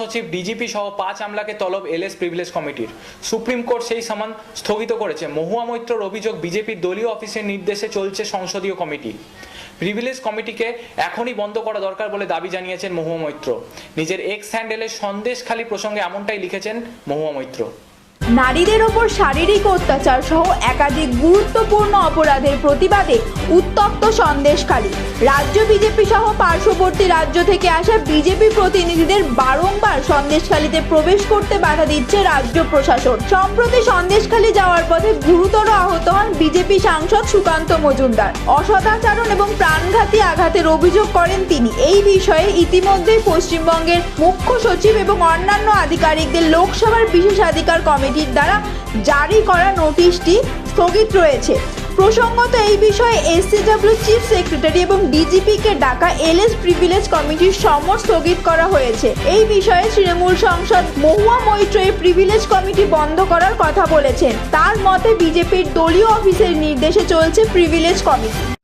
সচিব ডিজিপি সহ পাঁচ আমলাকে তলব এলএস প্রিভিলেজ কমিটির সুপ্রিম কোর্ট সেই সমান স্থগিত করেছে। মহুয়া মৈত্রর অভিযোগ বিজেপির দলীয় অফিসের নির্দেশে চলছে সংসদীয় কমিটি। প্রিভিলেজ কমিটিকে এখনই বন্ধ করা দরকার বলে দাবি জানিয়েছেন মহুয়া মৈত্র। নিজের এক্স হ্যান্ডেলের সন্দেশখালী প্রসঙ্গে এমনটাই লিখেছেন মহুয়া মৈত্র। নারীদের ওপর শারীরিক অত্যাচার সহ একাধিক গুরুত্বপূর্ণ অপরাধের প্রতিবাদে উত্তপ্ত সন্দেশখালী। রাজ্য বিজেপি সহ পার্শ্ববর্তী রাজ্য থেকে আসা বিজেপি প্রতিনিধিদের বারংবার সন্দেশখালীতে প্রবেশ করতে বাধা দিচ্ছে রাজ্য প্রশাসন। সম্প্রতি সন্দেশখালী যাওয়ার পথে গুরুতর আহত হন বিজেপি সাংসদ সুকান্ত মজুমদার। অসদাচরণ এবং প্রাণঘাতী আঘাতের অভিযোগ করেন তিনি। এই বিষয়ে ইতিমধ্যেই পশ্চিমবঙ্গের মুখ্য সচিব এবং অন্যান্য আধিকারিকদের লোকসভার বিশেষাধিকার কমিটির দ্বারা জারি করা নোটিশটি স্থগিত রয়েছে। প্রসঙ্গত এই বিষয়ে এসসিডব্লিউ চিফ সেক্রেটারি এবং ডিজিপিকে ডাকা এলএস প্রিভিলেজ কমিটির সমর স্থগিত করা হয়েছে। এই বিষয়ে তৃণমূল সংসদ মহুয়া মৈত্র এই প্রিভিলেজ কমিটি বন্ধ করার কথা বলেছেন তার মতে বিজেপির দলীয় অফিসের নির্দেশে চলছে প্রিভিলেজ কমিটি